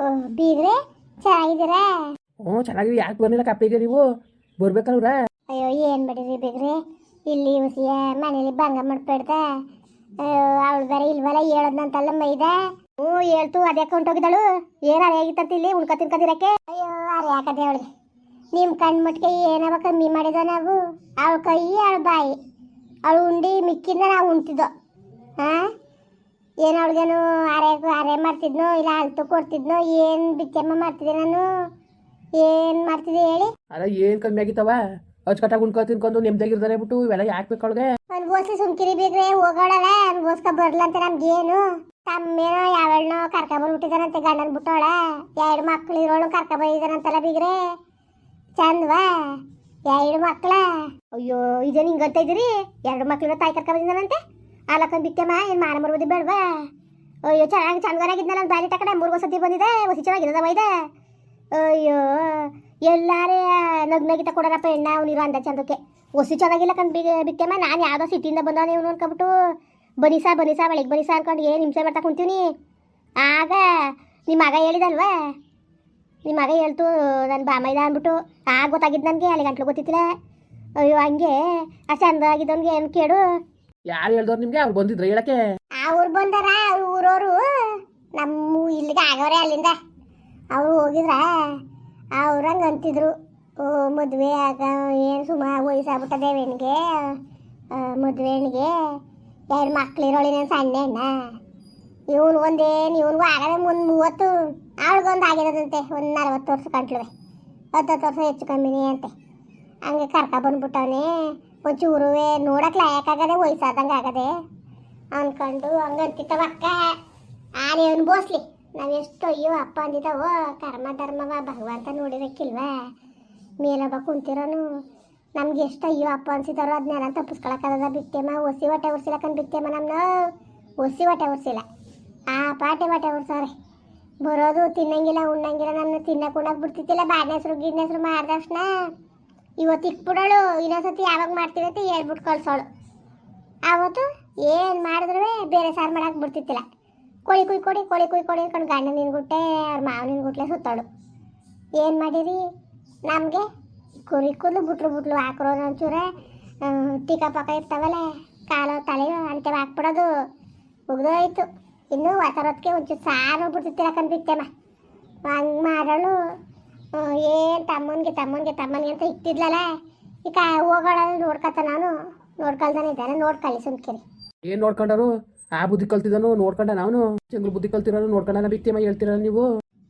ಓ ಬೀಗ್ರೆ? ಚೆನ್ನಾಗಿದ್ದೀರಾ? ಹ್ಞೂ ಚೆನ್ನಾಗಿ ಯಾಕೆ ಬರ್ಲಿಲ್ಲ ಕಪ್ಪಿಗೆ ನೀವು? ಬರ್ಬೇಕಲ್ರ ಅಯ್ಯೋ ಏನು ಮಾಡಿರಿ ಬೀಗ್ರೆ? ಇಲ್ಲಿ ಹುಸಿಯ ಮನೇಲಿ ಭಂಗ ಮಾಡ್ಬೇಡ್ದ ಅವಳು ಬೇರೆ ಇಲ್ವಲ್ಲ ಹೇಳದ್ನಂತಲ್ಲ ಮೈದ? ಹ್ಞೂ ಹೇಳ್ತು ಅದೇ ಹೊಂಟೋಗಿದ್ದಾಳು ಏನು ಅರೆ ಆಗಿತ್ತಂತ ಇಲ್ಲಿ ಉಣ್ಕ ತಿನ್ಕದಿರಕ್ಕೆ ಅಯ್ಯೋ ಅರೆ ಹಾಕದೆ ಅವಳಿಗೆ ನಿಮ್ಮ ಕಣ್ಣು ಮಟ್ಕೆ ಏನವ ಕಮ್ಮಿ ಮಾಡಿದ ನಾವು? ಅವಳ ಕೈ ಅವಳ ಬಾಯಿ. ಅವಳು ಉಂಡಿ ಮಿಕ್ಕಿಂದ ನಾವು ಉಣ್ತಿದ್ದೋ. ಹಾಂ ಏನು ಅವಳಿಗೇನು ಅರೆ ಅರೆ ಮಾಡ್ತಿದ್ನೋ ಇಲ್ಲ ಅಳ್ತು ಕೊಡ್ತಿದ್ನೋ ಏನು ಬಿಚ್ಚಮ್ಮ ಮಾಡ್ತಿದ್ದೆ ನಾನು? ಏನು ಮಾಡ್ತಿದ್ದೆ ಹೇಳಿ? ಅಲ್ಲ ಏನು ಕಮ್ಮಿ ಆಗಿತ್ತವ? ಅಚ್ಚುಕಟ್ಟಾಗಿ ಉಣ್ಕೊ ತಿನ್ಕೊಂಡು ನೆಮ್ಮದಿಯಾಗಿರ್ತಾರೆ ಬಿಟ್ಟು ಇವೆಲ್ಲ ಯಾಕೆ ಬೇಕು ಅವಳಿಗೆ? ಅನ್ಬೋಸಿ ಸುಮ್ಕಿರಿ ಬೇಕ್ರೆ ಹೋಗೋಳಲ್ಲ ಅನ್ಗೋಸ್ಕ ಬರ್ಲ ಅಂತ ನಮ್ಗೇನು. ತಮ್ಮೇನೋ ಯಾವಳನೋ ಕರ್ಕ ಬಂದ್ಬಿಟ್ಟಿದಾನಂತೆ ಗಂಡನ್ ಬಿಟ್ಟೋಳ. ಎರಡು ಮಕ್ಳು ಇರೋಳು ಕರ್ಕ ಬಂದಿದಾನಂತಲ್ಲ ಬಿಗ್ರೆ. ಚಂದ್ವಾ? ಎರಡು ಮಕ್ಳ? ಅಯ್ಯೋ ಇದೇನು ಹಿಂಗಂತ ಇದ್ದೀರಿ? ಎರಡು ಮಕ್ಳಿರೋ ತಾಯಿ ಕರ್ಕ ಬಂದಿದ್ದಾನಂತೆ ಆಲಕ್ಕನ್ ಬಿಟ್ಟಮ್ಮ ಏನು ಮಾನ ಮರ್ಬೋದು ಬೇಡವಾ? ಅಯ್ಯೋ, ಚೆನ್ನಾಗಿ ಚಂದನಾಗಿದ್ನಲ್ಲ ಬಾಲಿ ತಕಡೆ ಮೂರು ವಸತಿ ಬಂದಿದೆ, ಹೊಸಿ ಚೆನ್ನಾಗಿರೋದವ ಇದೆ. ಅಯ್ಯೋ, ಎಲ್ಲಾರೇ ನಗ್ ನಗಿತ ಕೊಡೋರಪ್ಪ ಎಣ್ಣ ಅವನಿರೋ ಅಂದ ಚಂದಕ್ಕೆ. ಹೊಸಿ ಚೆನ್ನಾಗಿಲ್ಲ ಕಂಡು ಬಿ ಬಿಟ್ಟಮ್ಮ ನಾನು ಯಾವುದೋ ಸಿಟಿಯಿಂದ ಬಂದವನೇ ಇವನು ಅನ್ಕೊಬಿಟ್ಟು ಬನಿಸಾ ಬನಿಸಾ ಬೆಳಿಗ್ಗೆ ಬನಿಸ ಅನ್ಕೊಂಡು ಏನು ಹಿಂಸೆ ಮಾಡ್ತಾ ಕುಂತೀವಿ ಆಗ ನಿಮ್ಮ ಮಗ ಹೇಳಿದಲ್ವಾ? ನಿಮ್ಮ ಮಗ ಹೇಳ್ತು ನನ್ನ ಬಾಮೈದ ಅಂದ್ಬಿಟ್ಟು ಆಗ ಗೊತ್ತಾಗಿದ್ದು ನನಗೆ, ಅಲ್ಲಿ ಗಂಟ್ಲು ಗೊತ್ತಿತ್ತಿಲ್ಲ. ಅಯ್ಯೋ, ಹಂಗೆ, ಆ ಚಂದಾಗಿದ್ದವನಿಗೆ ಏನು ಕೇಳು? ಯಾರು ಹೇಳ್ದವ್ರು ನಿಮ್ಗೆ? ಅವ್ರು ಬಂದಿದ್ರ ಹೇಳಕ್ಕೆ. ಅವ್ರು ಬಂದಾರ ಊರವರು ನಮ್ಮ ಇಲ್ಲಿಗೆ ಆಗವ್ರೆ ಅಲ್ಲಿಂದ. ಅವ್ರು ಹೋಗಿದ್ರ ಅವ್ರಂಗೆ ಅಂತಿದ್ರು, ಓ, ಮದುವೆ ಆಗ ಏನು ಸುಮಾರು ವಯಸ್ಸಾಗ್ಬಿಟ್ಟದೆ ಹೆಣ್ಣಿಗೆ ಮದುವೆ ಹೆಣ್ಣಿಗೆ ಎರಡು ಮಕ್ಳಿರೋಳಿ ನಾನು ಸಣ್ಣ ಅಣ್ಣ ಇವನು ಒಂದೇನು ಇವನಿಗೂ ಆಗದೆ ಒಂದು ಮೂವತ್ತು, ಅವಳಿಗೊಂದು ಆಗಿರೋದಂತೆ, ಒಂದು ನಲ್ವತ್ತು ವರ್ಷ ಕಂಟ್ಲುವೆ. ಹತ್ತತ್ತು ವರ್ಷ ಹೆಚ್ಚು ಕಮ್ಮಿನೇ ಅಂತೆ. ಹಂಗೆ ಕರ್ಕ ಬಂದ್ಬಿಟ್ಟವನೇ. ಒಂಚೂರುವೆ ನೋಡಕ್ ಲಾಯಕ್ಕಾಗದೆ ವಯಸ್ಸಾದಂಗೆ ಆಗದೆ ಅನ್ಕೊಂಡು ಹಂಗಂತಿತ್ತವ ಅಕ್ಕ. ಆನೆ ಅನ್ಬೋಸ್ಲಿ ನಾವು ಎಷ್ಟು ಅಯ್ಯೋ ಅಪ್ಪ ಅಂದಿದ್ದಾವೋ, ಕರ್ಮ ಧರ್ಮವ ಭಗವಂತ ನೋಡಿರಕ್ಕಿಲ್ವಾ? ಮೇಲೊಬ್ಬ ಕುಂತಿರೋನು. ನಮ್ಗೆ ಎಷ್ಟು ಅಯ್ಯೋ ಅಪ್ಪ ಅನ್ಸಿದಾರೋ ಅದನ್ನೆಲ್ಲ ತಪ್ಪಿಸ್ಕೊಳಕ್ಕದ ಬಿಟ್ಟೆಮ್ಮ. ಒಸಿ ಹೊಟ್ಟೆ ಉರ್ಸಿಲಕ್ಕಂದು ಬಿಟ್ಟೆಮ್ಮ ನಮ್ಮನ್ನ ಒಸಿ ಹೊಟ್ಟೆ ಉರ್ಸಿಲ್ಲ ಆ ಪಾಟೆ ಹೊಟ್ಟೆ ಉರ್ಸವ್ರೆ ಬರೋದು ತಿನ್ನಂಗಿಲ್ಲ ಉಣ್ಣಂಗಿಲ್ಲ ನನ್ನ ತಿನ್ನಕ್ಕೆ ಉಣ್ಣಕ್ಕೆ ಬಿಡ್ತಿದ್ದಿಲ್ಲ. ಬಾಡ್ನೆ ಹೆಸ್ರು ಗಿಡ್ನೆ ಇವತ್ತು ಇಕ್ಬಿಡೋಳು ಇನ್ನೊಂದ್ಸತಿ ಯಾವಾಗ ಮಾಡ್ತೀವಿ ಅಂತ ಹೇಳ್ಬಿಟ್ಟು ಕಳ್ಸೋಳು. ಆವತ್ತು ಏನು ಮಾಡಿದ್ರು ಬೇರೆ ಸಾರು ಮಾಡಕ್ಕೆ ಬಿಡ್ತಿತ್ತಿಲ್ಲ. ಕೋಳಿ ಕುಯ್ ಕೊಡಿ, ಕೋಳಿ ಕುಯ್ ಕೊಡಿ ಅನ್ಕೊಂಡು ಗಂಡ ನಿನ್ಗುಟ್ಟೆ, ಅವ್ರ ಮಾವ ನಿನ್ಗುಟ್ಲೆ ಸುತ್ತಾಳು. ಏನು ಮಾಡಿರಿ? ನಮಗೆ ಕುರಿ ಕೂದಲು ಬಿಟ್ರು ಬುಟ್ಲು ಹಾಕ್ರೋ ಒಂಚೂರೆ ಟೀಕಾ ಪಕ್ಕ ಇರ್ತಾವಲ್ಲ, ಕಾಲು, ತಲೆ ಅಂತೆ ಹಾಕ್ಬಿಡೋದು. ಮುಗ್ದೋಯ್ತು. ಇನ್ನು ವಾತಾವರಣಕ್ಕೆ ಒಂಚೂರು ಸಾರು ಬಿಡ್ತಿತ್ತಿಲ್ಲ ಕಂಡಿತ್ತೇಮ್ಮ ಹಂಗೆ ಮಾಡೋಳು. ಏನು ತಮ್ಮನಿಗೆ ತಮ್ಮನಿಗೆ ತಮ್ಮನಿಗೆ ಅಂತ ಇಟ್ಟಿದ್ಲಲ್ಲ? ಈಗ ಹೋಗೋಣ ನೋಡ್ಕೊತ ನಾನು. ನೋಡ್ಕೊಳ್ತಾನೆ ಇದ್ದಾನೆ. ನೋಡ್ಕೊಳ್ಳಿ ಸುಮ್ಕಿರಿ. ಏನ್ ನೋಡ್ಕೊಂಡರು? ಆ ಬುದ್ಧಿ ಕಲ್ತಿದ್ದಾನು ನೋಡ್ಕೊಂಡ ನಾನು. ಚಂದ್ರ ಬುದ್ಧಿ ಕಲ್ತಿರೋನು ನೋಡ್ಕೊಂಡ ಬಿತ್ತಿಮ್ಮ ಹೇಳ್ತೀರ ನೀವು.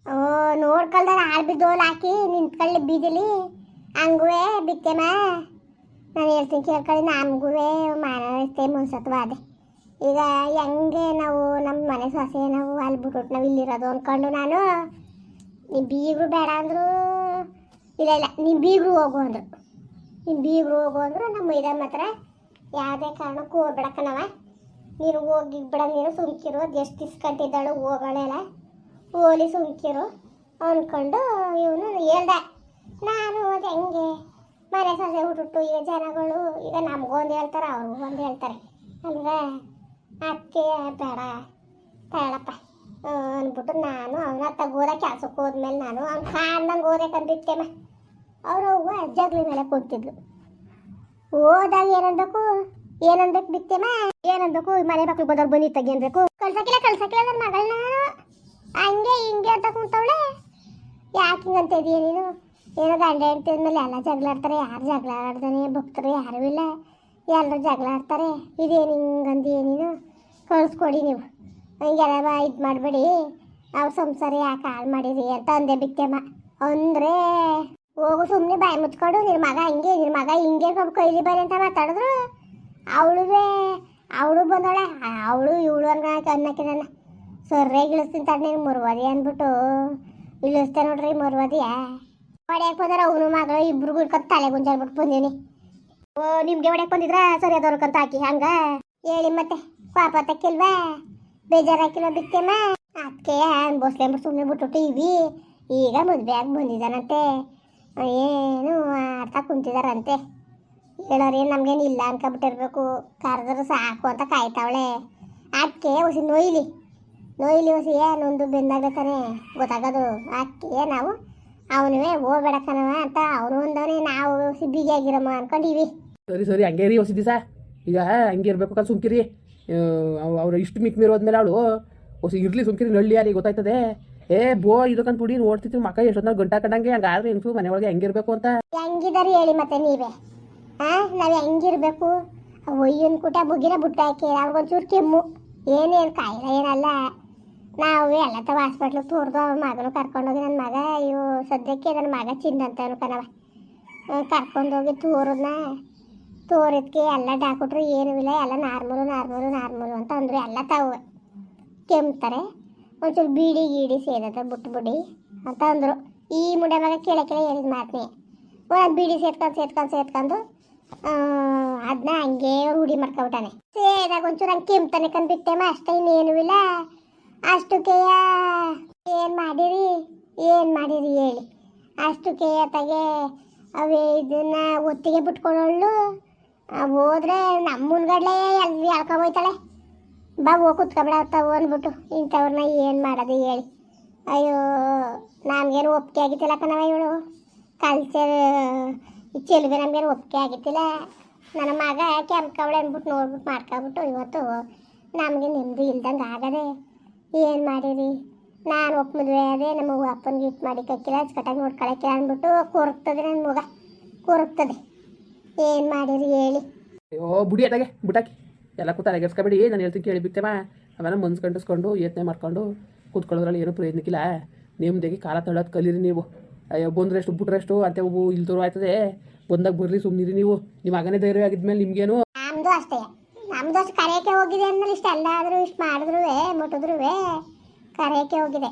ಓ ನೋಡ್ಕೊಳ್ದಾನ ಆಳ್ ಬಿದ್ದೋಲ್ ಹಾಕಿ ನಿಂತ್ಕೊಳ್ಳಿ ಬೀದಿಲಿ. ಹಂಗುವೆ ಬಿತ್ತೆಮ್ಮ ನಾನು ಹೇಳ್ತೀನಿ ಕೇಳ್ಕೊಳ್ಳಿ ನಮಗುವೆ ಮಾನವತೆ ಮುನ್ಸತ್ವ ಅದೇ ಈಗ ಹೆಂಗೆ ನಾವು ನಮ್ಮ ಮನೆ ಸೊಸೆ ನಾವು ಅಲ್ಲಿ ಬಿಟ್ಬಿಟ್ಟು ನಾವು ಇಲ್ಲಿರೋದು ಅಂದ್ಕೊಂಡು ನಾನು ನಿಮ್ಮ ಬೀಗರು ಬೇಡ ಅಂದರು ಇಲ್ಲ ಇಲ್ಲ ನಿಮ್ಮ ಬೀಗರು ಹೋಗು ಅಂದರು. ನಿಮ್ಮ ಬೀಗರು ಹೋಗು ಅಂದರು ನಮ್ಮ ಮೈದ ಮಾತ್ರ ಯಾವುದೇ ಕಾರಣಕ್ಕೂ ಹೋಗ್ಬೇಡಕ್ಕನವ ನೀನು ಹೋಗಿ ಬಿಡ, ನೀನು ಸುಮ್ಕಿರು. ಜಸ್ಟಿಸ್ ಕಟ್ಟಿದ್ದಾಳು ಹೋಗೋಳೆಲ್ಲ ಹೋಲಿ ಸುಮ್ಕಿರು ಅಂದ್ಕೊಂಡು ಇವನು ಹೇಳ್ದೆ, ನಾನು ಅದು ಹೆಂಗೆ? ಮನೆ ಸೊಸೆ ಹುಟ್ಟುಟ್ಟು ಈಗ ಜನಗಳು, ಈಗ ನಮಗೊಂದು ಹೇಳ್ತಾರೆ, ಅವ್ರಿಗೂ ಒಂದು ಹೇಳ್ತಾರೆ. ಅಲ್ವಾ ಅದಕ್ಕೆ ಬೇಡ ಬೇಡಪ್ಪ ಅಂದ್ಬಿಟ್ಟು ನಾನು ಅವನ ತಗೋದ ಕೆಲಸಕ್ಕೆ ಹೋದ್ಮೇಲೆ ನಾನು ಅವ್ನು ಕಾಣ್ದಂಗೆ ಹೋದೆ ಕಂಡಿತ್ತೇಮ ಅವರು ಹೋಗುವ ಜಗ್ಲಿ ಮೇಲೆ ಕೂತಿದ್ಲು ಹೋದಾಗ ಏನನ್ಬೇಕು ಏನನ್ಬೇಕು ಬಿತ್ತೇಮ ಏನನ್ಬೇಕು ಮನೆ ಮಕ್ಳು ಬಂದವ್ರು ಬಂದಿ ತೆಗಿ ಅನ್ಬೇಕು ಕಳ್ಸಕ್ಕಿಲ್ಲ ಕಳ್ಸಕ್ಕಿಲ್ಲ ನನ್ನ ಮಗಳನ್ನ ಹಂಗೆ ಹಿಂಗೆ ಅಂತ ಕುಂತವಳೆ. ಯಾಕೆ ಹಿಂಗಂತ ಇದೀಯ ನೀನು? ಏನೋ ಗಂಡ ಹೆಂಡ್ತಿ ಮೇಲೆ ಎಲ್ಲ ಜಗಳ ಆಡ್ತಾರೆ ಯಾರು ಜಗಳ ಆಡ್ತಾನೆ ಭಕ್ತರು ಯಾರೂ ಇಲ್ಲ. ಎಲ್ಲರೂ ಜಗಳ ಆಡ್ತಾರೆ ಇದೇನು ಹಿಂಗಂದಿ ನೀನು? ಕಳಿಸ್ಕೊಡಿ ನೀವು. ಹಂಗೆಲ್ಲ ಇದು ಮಾಡಬೇಡಿ. ಅವು ಸಂಸಾರ ಯಾಕೆ ಹಾಳು ಮಾಡಿರಿ ಅಂತ ಅಂದೆ ಬಿತ್ತೆಮ್ಮ ಅಂದರೆ ಹೋಗು ಸುಮ್ಮನೆ ಬಾಯಿ ಮುಚ್ಕೊಂಡು ನಿನ್ನ ಮಗ ಹಂಗೆ ನಿನ್ನ ಮಗ ಹಿಂಗೆ ಸ್ವಲ್ಪ ಕೈಲಿ ಬರಿ ಅಂತ ಮಾತಾಡಿದ್ರು. ಅವಳುವೆ, ಅವಳು ಬಂದಳೆ ಅವಳು ಇವಳು ಅನ್ನಕ ಅನ್ನಕ್ಕೆ ನನ್ನ ಸರಿಯಾಗಿ ಇಳಿಸ್ತೀನಿ ತಡ ನೀನು ಮುರ್ವದಿ ಅಂದ್ಬಿಟ್ಟು ಇಳಿಸ್ತೇ ನೋಡ್ರಿ ಮುರ್ವದಿಯ. ಹೊಡ್ಯಕ್ಕೆ ಬಂದಾರ ಅವನು ಮಗಳು ಇಬ್ರು ಗುಡ್ಕೊಂಡು ತಲೆ ಗುಂಜಾಡ್ಬಿಟ್ಟು ಬಂದೀನಿ. ಓ, ನಿಮಗೆ ಹೊಡ್ಯಕ್ಕೆ ಬಂದಿದ್ರ? ಸರಿ ಅದವ್ರಕ್ಕಂತ ಹಾಕಿ, ಹಂಗೆ? ಹೇಳಿ ಮತ್ತೆ, ಪಾಪ ತಕ್ಕಿಲ್ವಾ? ಬೇಜಾರಾಕಿಲ್ಲ ಬಿತ್ತೇಮ್ಮ ಅದಕ್ಕೆ ಅನ್ಬೋಸ್ಲೆ ಅಂದ್ಬಿಟ್ಟು ಸುಮ್ಮನೆ ಬಿಟ್ಟು ಟಿವಿ ಈಗ ಮದುವೆ ಆಗಿ ಬಂದಿದ್ದಾನಂತೆ ಏನು ಆಡ್ತಾ ಕುಂತಿದಾರಂತೆ. ಹೇಳೋರೇನು ನಮ್ಗೇನು ಇಲ್ಲ ಅನ್ಕೊಬಿಟ್ಟಿರ್ಬೇಕು. ಕರೆದ್ರೆ ಸಾಕು ಅಂತ ಕಾಯ್ತಾವಳೆ. ಅದಕ್ಕೆ ಹೊಸಿ ನೋಯ್ಲಿ. ನೋಯ್ಲಿ ಹೊಸಿ ಏನೊಂದು ಬೆಂದಾಗ ತಾನೆ ಗೊತ್ತಾಗೋದು. ಅದಕ್ಕೆ ನಾವು ಅವನುವೇ ಹೋಗ್ಬೇಡ ಕಣವ ಅಂತ ಅವನು ಒಂದವನೇ ನಾವು ಸಿಬ್ಬಿಗೆ ಆಗಿರಮ್ಮ ಅನ್ಕೊಂಡಿವಿ. ಸರಿ ಸರಿ, ಹಂಗೇರಿ ಹೊಸ ದಿವಸ ಈಗ ಹಂಗೆ ಇರ್ಬೇಕು ಅವ್ರು ಇಷ್ಟು ಮಿಕ್ ಮೀರೋದ್ಮೇಲೆ ಅವಳು ಹೊಸ ಇರ್ಲಿ ಸುಮ್ಕಿರಿ, ನಳ್ಳಿ ಯಾರಿಗೆ ಗೊತ್ತಾಯ್ತದೆ? ಏ, ಬೋ, ಇದಕ್ಕಂತ ಬಿಡಿ ನೋಡ್ತಿದ್ರು ಮಕ್ಕ ಎಷ್ಟೊತ್ತ ಗಂಟಾ ಕಂಡಂಗೆ ಹಂಗಾದ್ರೆ ಹೆಂಗ್ಸು ಮನೆ ಒಳಗೆ ಹೆಂಗಿರ್ಬೇಕು ಅಂತ. ಹೆಂಗಿದಾರೆ ಹೇಳಿ ಮತ್ತೆ ನೀವೇ? ಹಾ ನಾವು ಹೆಂಗಿರ್ಬೇಕು? ಒಯ್ಯನ್ ಕೂಟ ಬುಗಿನ ಬುಟ್ಟ ಹಾಕಿ, ಅವ್ರಿಗೊಂಚೂರು ಕೆಮ್ಮು. ಏನೇನು ಕಾಯಿಲೆ ಏನಲ್ಲ. ನಾವು ಎಲ್ಲ ತವ ಹಾಸ್ಪಿಟ್ಲಿಗೆ ತೋರ್ದು, ಅವ್ರ ಮಗನು ಕರ್ಕೊಂಡೋಗಿ ನನ್ನ ಮಗ ಇವು ಸದ್ಯಕ್ಕೆ ನನ್ನ ಮಗ ಅಂತ ಕಣವ ಕರ್ಕೊಂಡೋಗಿ ತೋರದ್ನ. ತೋರಿದ್ಕೆ ಎಲ್ಲ ಡಾಕ್ಟ್ರು ಏನೂ ಇಲ್ಲ, ಎಲ್ಲ ನಾರ್ಮಲು ನಾರ್ಮಲು ನಾರ್ಮಲು ಅಂತ ಅಂದರು. ಎಲ್ಲ ತಾವು ಕೆಮ್ತಾರೆ. ಒಂಚೂರು ಬೀಡಿ ಗೀಡಿ ಸೇದತ್ತ ಬಿಟ್ಬಿಡಿ ಅಂತ ಅಂದರು. ಈ ಮುಂಡೆ ಮಗ ಕೆಳ ಕೆಳ ಹೇಳಿದ ಮಾತನೇ. ಒಂದು ಬೀಡಿ ಸೇರ್ಕೊಂಡು ಸೇರ್ಕೊಂಡು ಸೇರ್ಕೊಂಡು ಅದನ್ನ ಹಂಗೆ ರೂಢಿ ಮಾಡ್ಕೊಬಿಟ್ಟಾನೆ. ಸೇದಾಗ ಒಂಚೂರು ಹಂಗೆ ಕೆಮ್ತಾನೆ ಕಂಡ್ಬಿಟ್ಟೇಮ ಅಷ್ಟೇ ಇನ್ನೇನು ಇಲ್ಲ. ಅಷ್ಟಕ್ಕೆ ಏನು ಮಾಡಿರಿ ಏನು ಮಾಡಿರಿ ಹೇಳಿ. ಅಷ್ಟಕ್ಕೆ ತಗೆ ಅವೇ ಇದನ್ನ ಒತ್ತಿಗೆ ಬಿಟ್ಕೊಳ್ಳೋಳು ಹೋದ್ರೆ ನಮ್ಮ ಮುನ್ಗಡ್ಲೆ ಎಲ್ಲಿ ಎಳ್ಕೊಬೋಯ್ತಾಳೆ ಬಾ ಹೋಗಿ ಕುತ್ಕೊಬೇಡ ತಾವು ಅಂದ್ಬಿಟ್ಟು. ಇಂಥವ್ರನ್ನ ಏನು ಮಾಡೋದು ಹೇಳಿ. ಅಯ್ಯೋ, ನಮಗೇನು ಒಪ್ಪಿಗೆ ಆಗಿತ್ತಿಲ್ಲ ಕಣವ ಇವಳು. ಕಲ್ಚರ್ ಚೆಲುವೆ ನಮ್ಗೇನು ಒಪ್ಪಿಗೆ ಆಗಿತ್ತಿಲ್ಲ. ನನ್ನ ಮಗ ಕೆಂಪ್ಕವಳೆ ಅಂದ್ಬಿಟ್ಟು ನೋಡ್ಬಿಟ್ಟು ಮಾಡ್ಕೊಬಿಟ್ಟು ಇವತ್ತು ನಮಗೆ ನೆಮ್ಮದಿ ಇಲ್ದಂಗೆ ಆಗದೆ. ಏನು ಮಾಡಿರಿ? ನಾನು ಒಪ್ಪ ಮದುವೆ ಅದೇ ನಮ್ಮ ಅಪ್ಪನ ಇಟ್ಟು ಮಾಡಿ ಕಕ್ಕಿಲ್ಲ ಅಚ್ಚುಕಟ್ಟಾಗಿ ನೋಡ್ಕೊಳಕ್ಕೆ ಅಂದ್ಬಿಟ್ಟು ಕೊರಗ್ತದೆ ನನ್ನ ಮಗ. ಕೊರಗ್ತದೆ. ಏನು ಮಾಡಿರಿ ಹೇಳಿ? ಅಯ್ಯೋ ಬುಡಿ ಅದಾಗೆ ಬುಟಾಕಿ ಎಲ್ಲ ಕೂತ ಅಲಗರ್ಸ್ಕೊಬೇಡಿ ನಾನು ಹೇಳ್ತೀನಿ ಕೇಳಿ ಬಿಡ್ತೇಮ ಆಮೇಲೆ ಮನ್ಸು ಗಂಟಿಸ್ಕೊಂಡು ಯೋಚನೆ ಮಾಡ್ಕೊಂಡು ಕೂತ್ಕೊಳ್ಳೋದ್ರಲ್ಲಿ ಏನೂ ಪ್ರಯತ್ನಕ್ಕಿಲ್ಲ. ನೆಮ್ಮದಿಗೆ ಕಾಲ ತಳ್ಳೋದು ಕಲೀರಿ ನೀವು. ಅಯ್ಯೋ ಬಂದ್ರೆಷ್ಟು ಬಿಟ್ರೆಷ್ಟು ಅಂತ ಒಬ್ಬ ಇಲ್ದೋರು ಆಯ್ತದೆ. ಬಂದಾಗ ಬರ್ರಿ ಸುಮ್ಮನಿರಿ ನೀವು. ನಿಮ್ಮ ಮಗನೇ ಧೈರ್ಯ ಆಗಿದ್ಮೇಲೆ ನಿಮ್ಗೇನು? ನಮ್ದು ಅಷ್ಟೇ. ನಮ್ದು ಅಷ್ಟು ಕರೆಯಕ್ಕೆ ಹೋಗಿದೆ ಅಂದ್ಮೇಲೆ ಇಷ್ಟೆಲ್ಲ ಆದರೂ ಇಷ್ಟು ಮಾಡಿದ್ರು ಮುಟ್ಟಿದ್ರು ಕರೆಯಕ್ಕೆ ಹೋಗಿದೆ.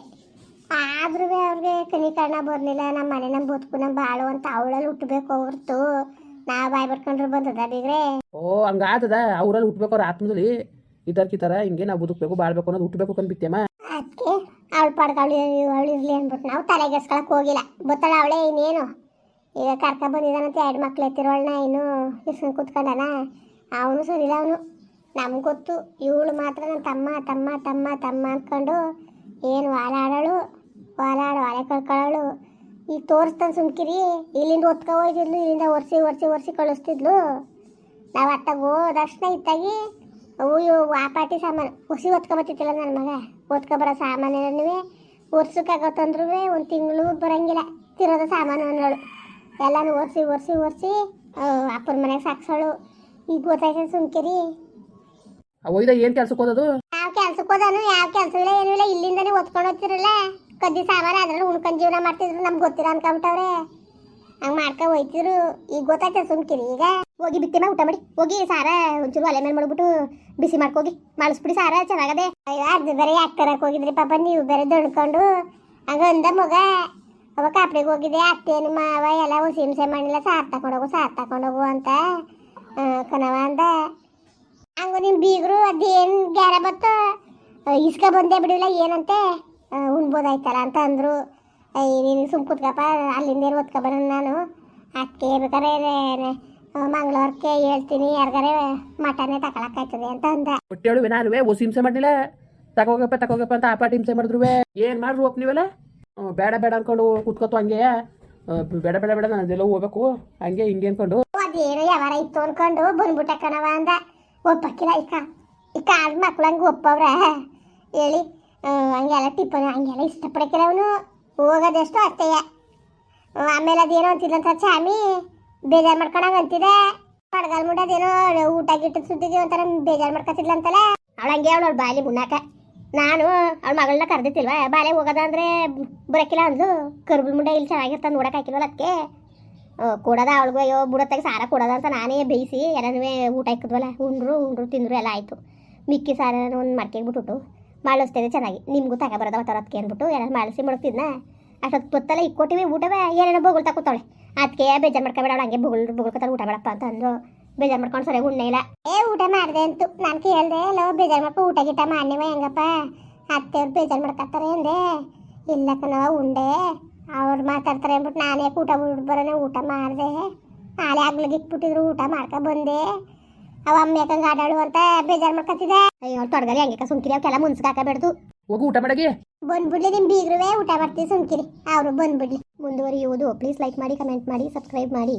ಆದ್ರೂ ಅವ್ರಿಗೆ ಕನಿಕರಣ ಬರಲಿಲ್ಲ. ನಮ್ಮ ಮನೆ ನಮ್ಮ ಬದುಕು ನಮ್ಮ ಬಾಳು ಅಂತ ಅವಳಲ್ಲಿ ಹುಟ್ಟಬೇಕು ಹೊರ್ತು. ನಾವು ಬಾಯ್ ಬರ್ಕೊಂಡ್ರು ಬಂದದ ಬಿಗ್ರೆ? ಓ ಹಂಗಾತದ ಅವ್ರಲ್ಲಿ ಹುಟ್ಬೇಕು ಅವ್ರ ಆತ್ಮದಲ್ಲಿ. ಇದರ್ಕಿತರ ಹಿಂಗೆ ನಾವು ಬದುಕಬೇಕು ಬಾಳ್ಬೇಕು ಅನ್ನೋದು ಹುಟ್ಟಬೇಕು ಕಂಡ್ಬಿತ್ತೇಮ್ಮ ಅದಕ್ಕೆ ಅವಳು ಪಡ್ಕೊಳ್ಳಿ ಅವಳು ಇರ್ಲಿ ಅನ್ಬಿಟ್ಟು ನಾವು ತಲೆಗೆಸ್ಕೊಳಕ್ ಹೋಗಿಲ್ಲ. ಗೊತ್ತಲ್ಲ ಅವಳೇ ಇನ್ನೇನು? ಈಗ ಕರ್ಕ ಬಂದಿದ್ದಾನಂತ ಎರಡು ಮಕ್ಳು ಎತ್ತಿರೋಳ್ನ ಇನ್ನು ಇಸ್ಕೊಂಡು ಕೂತ್ಕೊಂಡಲ್ಲ ಅವನು ಸರಿಲ್ಲ ಅವನು. ನಮ್ಗೆ ಗೊತ್ತು ಇವಳು ಮಾತ್ರ ನನ್ನ ತಮ್ಮ ತಮ್ಮ ತಮ್ಮ ತಮ್ಮ ಅಂದ್ಕೊಂಡು ಏನು ವಾಲಾಡೋಳು ವಾಲಾಡು ವಾಲೆ ಕಳ್ಕೊಳ್ಳೋಳು ಈಗ ತೋರಿಸ್ತಾನೆ ಸುಮ್ಕಿರಿ. ಇಲ್ಲಿಂದ ಒತ್ಕ ಹೋಯ್ತಿದ್ಲು ಇಲ್ಲಿಂದ ಒರೆಸಿ ಒರೆಸಿ ಒರೆಸಿ ಕಳಿಸ್ತಿದ್ಲು. ನಾವು ಅತ್ತಾಗ ಹೋದಕ್ಷಣ ಇತ್ತಾಗಿ ಅವು ಆ ಪಾಟಿ ಸಾಮಾನು ಹುಸಿ ಒತ್ಕೊಬತ್ತಿತ್ತಿಲ್ಲ ನನ್ನ ಮಗ. ಒತ್ಕೊಬರೋ ಸಾಮಾನು ಒರ್ಸಕ್ಕಾಗತ್ತಂದ್ರೂ ಒಂದು ತಿಂಗಳು ಬರಂಗಿಲ್ಲ ತಿರೋದ ಸಾಮಾನು ಅನ್ನೋಳು. ಎಲ್ಲನೂ ಒರೆಸಿ ಒರೆಸಿ ಒರೆಸಿ ಅಪ್ಪನ ಮನೆಗೆ ಸಾಕ್ಸೋಳು. ಈಗ ಗೊತ್ತಾಯ್ತು ಸುಮ್ಕಿರಿ? ಏನು ಕೆಲ್ಸಕ್ಕೆ ಹೋದದು? ಯಾವ ಕೆಲ್ಸಕ್ಕೆ ಹೋದಾನು ಯಾವ ಕೆಲಸ ಇಲ್ಲ ಏನೂ ಇಲ್ಲ ಇಲ್ಲಿಂದನೇ ಒತ್ಕೊಂಡು ಹೋಗ್ತಿರಲ್ಲ. ಕದ್ದಿ ಸಾಮಾನು ಅದ್ರಲ್ಲಿ ಉಣ್ಕೊಂಡು ಜೀವನ ಮಾಡ್ತಿದ್ರು, ನಮ್ಗೆ ಗೊತ್ತಿರ ಅನ್ಕೊಂಬಿಟ್ಟವ್ರೆ. ಹಂಗೆ ಮಾಡ್ಕೊ ಹೋಯ್ತಿದ್ರು. ಈಗ ಗೊತ್ತಾಯ್ತು ಸುಮ್ಕಿರಿ. ಈಗ ಹೋಗಿ ಬಿತ್ತಿಮ ಊಟ ಮಾಡಿ. ಹೋಗಿ ಸಾರ ಒಂಚೂರು ಒಲೆ ಮೇಲೆ ಮಾಡ್ಬಿಟ್ಟು ಬಿಸಿ ಮಾಡ್ಕೋಗಿ. ಮಾಡಿಸ್ಬಿಡಿ ಸಾರ, ಚೆನ್ನಾಗದೆ. ಅಯ್ಯೋ, ಅದು ಬೇರೆ ಯಾಕೆ ತರಕ್ಕೆ ಹೋಗಿದ್ರಿ ಪಾಪ, ನೀವು ಬೇರೆ ದಣ್ಕೊಂಡು ಹಂಗ ಅಂದ ಮಗ. ಅವ ಹೋಗಿದೆ ಹೋಗಿದ್ದೆ. ಅತ್ತೇನು ಮಾವ ಎಲ್ಲ ಹುಸಿ ಹಿಂಸೆ ಮಾಡಿಲ್ಲ ಸಾರ್ ತಗೊಂಡೋಗು ಸಾರ್ ತಗೊಂಡೋಗು ಅಂತ ಕನವ ಅಂದ. ಹಂಗು ನಿಮ್ಮ ಬೀಗರು ಅದೇನು ಗ್ಯಾರ ಬತ್ತು? ಇಸ್ಕ ಬಂದೇ ಬಿಡಿಲ್ಲ ಏನಂತೆ? ಉಣ್ಬೋದಾಯ್ತಲ್ಲ ಅಂತ ಅಂದರು. ನೀನು ಸುಮ್ ಕುತ್ಕಪ್ಪ ಅಲ್ಲಿಂದ ಏನು ಓದ್ಕೊ ಬರೋಣ ನಾನು? ಅದಕ್ಕೆ ಬೇಕಾದ್ರೆ ಮಂಗಳವಾರಕ್ಕೆ ಹೇಳ್ತೀನಿ ಯಾರಿಗಾರೆ ಮಟನೇ ತಗೊಳಕ್ಕಾಯ್ತದೆ ಅಂತ ಅಂದ. ಹೊಟ್ಟೆಳು ನಾನುವೆ ಹೊಸ ಹಿಂಸೆ ಮಾಡಲಿಲ್ಲ? ತಗೋಗಪ್ಪ ತಗೋಗಪ್ಪ ಅಂತ ಆಪಾಟ ಹಿಂಸೆ ಮಾಡಿದ್ರು ಏನು ಮಾಡ್ರು ಹೋಗ್ ನೀವೆಲ್ಲ? ಬೇಡ ಬೇಡ ಅನ್ಕೊಂಡು ಕೂತ್ಕೋತು ಹಂಗೆ. ಬೇಡ ಬೇಡ ಬೇಡ ನಾನು ಅದೆಲ್ಲ ಹೋಗ್ಬೇಕು. ಹಂಗೆ ಹಿಂಗೆ ಅನ್ಕೊಂಡು. ಅದೇನು ಯಾವಾರ ಇತ್ತು ಅನ್ಕೊಂಡು ಬಂದ್ಬಿಟ್ಟ ಕಣವ ಅಂದ. ಒಪ್ಪಕ್ಕಿಲ್ಲ ಇಕ್ಕ ಇಕ್ಕ ಮಕ್ಳು ಹಂಗೆ ಒಪ್ಪವ್ರ ಹೇಳಿ. ಹಂಗೆಲ್ಲ ಟಿಪ್ಪನ್ ಹಂಗೆಲ್ಲ ಇಷ್ಟಪಡಕ್ಕಿಲ್ಲ ಅವನು ಹೋಗೋದಷ್ಟು ಅತ್ತೆಯ ಆಮೇಲೆ ಅದೇನೋ ಅಂತಿದ್ದಂತ ಚಾಮಿ, ಬೇಜಾರು ಮಾಡ್ಕೊಳಂಗೆ ಅಂತಿದೆ. ಪಡ್ಗಾಲ್ ಮುಡೋದೇನೋ ಊಟ ಗಿಟ್ಟ ಸುದ್ದಿಗೆ ಒಂಥರ ಬೇಜಾರು ಮಾಡ್ಕೊತಿದ್ಲಂತಲ್ಲ ಅವಳು ಹಂಗೆ ಅವಳು ಅವ್ಳು ಬಾಯಿ ಮುನ್ನಾಕ ನಾನು ಅವಳ ಮಗಳನ್ನ ಕರೆದಿತ್ತಿಲ್ವಾ ಬಾಲೆ ಹೋಗೋದ ಅಂದ್ರೆ ಬರಕಿಲ್ಲ ಅಂದ್ಲು. ಕರ್ಬಲ್ ಮುಂಡೆ ಇಲ್ಲಿ ಚೆನ್ನಾಗಿರ್ತಾನೆ ನೋಡಕ್ಕೆ ಹಾಕಿಲ್ವಲ್ಲ ಅದಕ್ಕೆ ಕೊಡೋದ ಅವಳಿಗೂ, ಅಯ್ಯೋ, ಬುಡತ್ತಾಗ ಸಾರ ಕೊಡೋದ ಅಂತ ನಾನೇ ಬೇಯಿಸಿ ಎಲ್ಲನೂ ಊಟ ಹಾಕಿದ್ವಲ್ಲ ಉಂಡ್ರು ಉಂಡ್ರು, ತಿಂದರು ಎಲ್ಲ ಆಯಿತು. ಮಿಕ್ಕಿ ಸಾರ ಒಂದು ಮಡ್ಕೆಗೆ ಬಿಟ್ಬಿಟ್ಟು. ಮಾಡಿಸ್ತೇನೆ, ಚೆನ್ನಾಗಿ. ನಿಮಗೂ ತಗೊಬರೋದ ಅದಕ್ಕೆ ಅಂದ್ಬಿಟ್ಟು, ಏನಾದ್ರು ಮಾಡಿಸಿ ಮಡಗ್ತಿದ್ನ ಅಷ್ಟೊತ್ತು ಗೊತ್ತಲ್ಲ ಇಕ್ಕೊಟ್ಟಿವಿ ಊಟವೇ, ಏನೇನೋ ಬೊಗಳ್ತಾ ತಗೋತಾಳೆ ಅದಕ್ಕೆ ಬೇಜಾರು ಮಾಡ್ಕೊಬೇಡ ಹಂಗೆ ಬೊಗಳು ಬೊಗಳ್ಕೊತಾರೆ ಊಟ ಬೇಡಪ್ಪ ಅಂತ ಅಂದ್ರು. ಬೇಜಾರು ಮಾಡ್ಕೊಂಡು ಸರಿ ಉಣ್ಣೆ ಇಲ್ಲ. ಏ, ಊಟ ಮಾಡಿದೆ ಅಂತು, ನಾನು ಕೇಳಿದೆ, ಲೋ, ಬೇಜಾರು ಮಾಡ್ಕೊ, ಊಟ ಗೀಟ ಮಾಡಿವ ಹೆಂಗಪ್ಪ? ಅತ್ತೆಯವ್ರು ಬೇಜಾರು ಮಾಡ್ಕೊತಾರೆ ಅಂದೆ ಇಲ್ಲ ಕಣವ ಉಂಡೆ. ಅವ್ರು ಮಾತಾಡ್ತಾರೆ ಅಂದ್ಬಿಟ್ಟು, ನಾನೇ ಊಟ ಬರೋಣ, ಊಟ ಮಾಡಿದೆ. ನಾಳೆ ಆಗ್ಲಿಗೆ ಇಟ್ಬಿಟ್ಟಿದ್ರು, ಊಟ ಮಾಡ್ಕೊ ಬಂದೆ. ಅವ ಅಮ್ಮ ಯಾಕಂಗೆ ಆಡಾಡು ಅಂತ ಬೇಜಾರು ಮಾಡ್ಕೊತಿದ್ದೆ ಅಯ್ಯೋ ತೊಡಗಲಿ ಹಂಗೆ ಸುಮ್ಕಿರಿ ಅವಕ್ಕೆಲ್ಲ ಮುನ್ಸ್ಗೆ ಹಾಕಬೇಡ್ದು ಹೋಗು ಊಟ ಮಾಡಗೆ. ಬಂದ್ಬಿಡ್ಲಿ ನಿಮ್ಮ ಬೀಗ್ರುವೆ ಊಟ ಮಾಡ್ತೀವಿ ಸುಮ್ಕಿರಿ. ಅವ್ರು ಬಂದ್ಬಿಡ್ಲಿ. ಮುಂದುವರಿಯುವುದು ಪ್ಲೀಸ್ ಲೈಕ್ ಮಾಡಿ ಕಮೆಂಟ್ ಮಾಡಿ ಸಬ್ಸ್ಕ್ರೈಬ್ ಮಾಡಿ.